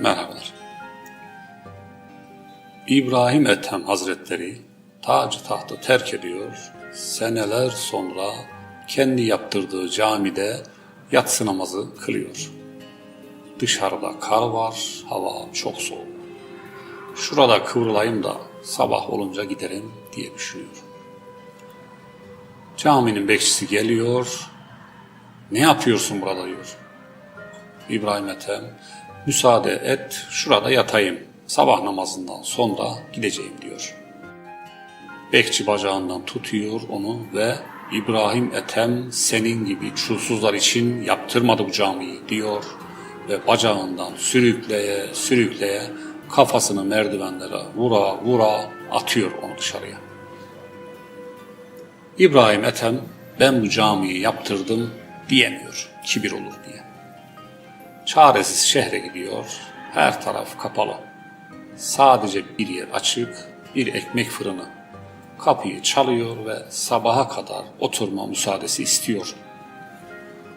Merhabalar. İbrahim Ethem Hazretleri tacı tahtı terk ediyor, seneler sonra kendi yaptırdığı camide yatsı namazı kılıyor. Dışarıda kar var, hava çok soğuk. Şurada kıvrılayım da sabah olunca giderim diye düşünüyor. Caminin bekçisi geliyor, ne yapıyorsun burada diyor. İbrahim Ethem, müsaade et şurada yatayım. Sabah namazından sonra gideceğim diyor. Bekçi bacağından tutuyor onu ve İbrahim Ethem senin gibi çulsuzlar için yaptırmadı bu camiyi diyor ve bacağından sürükleye sürükleye kafasını merdivenlere vura vura atıyor onu dışarıya. İbrahim Ethem ben bu camiyi yaptırdım diyemiyor kibir olur diye. Çaresiz şehre gidiyor. Her taraf kapalı. Sadece bir yer açık, bir ekmek fırını. Kapıyı çalıyor ve sabaha kadar oturma müsaadesi istiyor.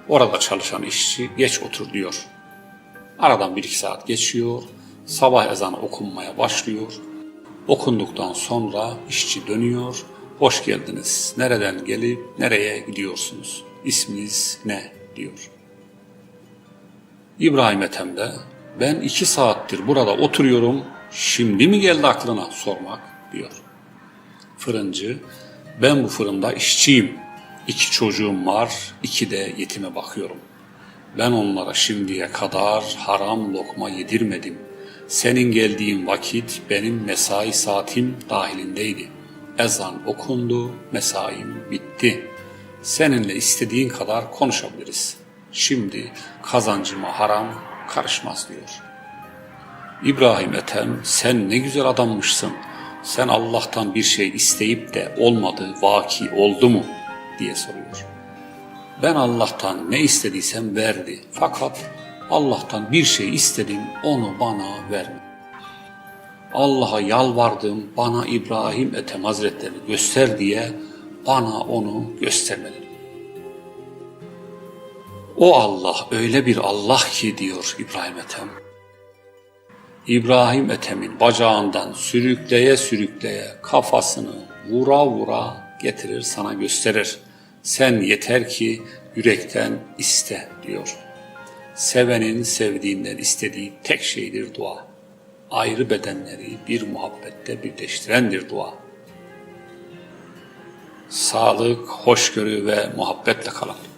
Orada çalışan işçi geç otur diyor. Aradan bir iki saat geçiyor. Sabah ezanı okunmaya başlıyor. Okunduktan sonra işçi dönüyor. Hoş geldiniz. Nereden gelip nereye gidiyorsunuz? İsminiz ne? diyor. İbrahim Ethem de ben iki saattir burada oturuyorum. Şimdi mi geldi aklına sormak diyor. Fırıncı ben bu fırında işçiyim. İki çocuğum var, iki de yetime bakıyorum. Ben onlara şimdiye kadar haram lokma yedirmedim. Senin geldiğin vakit benim mesai saatim dahilindeydi. Ezan okundu, mesaim bitti. Seninle istediğin kadar konuşabiliriz. Şimdi kazancıma haram karışmaz diyor. İbrahim Ethem sen ne güzel adammışsın. Sen Allah'tan bir şey isteyip de olmadı, vaki oldu mu diye soruyor. Ben Allah'tan ne istediysem verdi. Fakat Allah'tan bir şey istedim, onu bana vermedi. Allah'a yalvardım, bana İbrahim Ethem Hazretlerini göster diye bana onu göstermedi. O Allah öyle bir Allah ki diyor İbrahim Ethem. İbrahim Ethem'in bacağından sürükleye sürükleye kafasını vura vura getirir sana gösterir. Sen yeter ki yürekten iste diyor. Sevenin sevdiğinden istediği tek şeydir dua. Ayrı bedenleri bir muhabbette birleştirendir dua. Sağlık, hoşgörü ve muhabbetle kalın.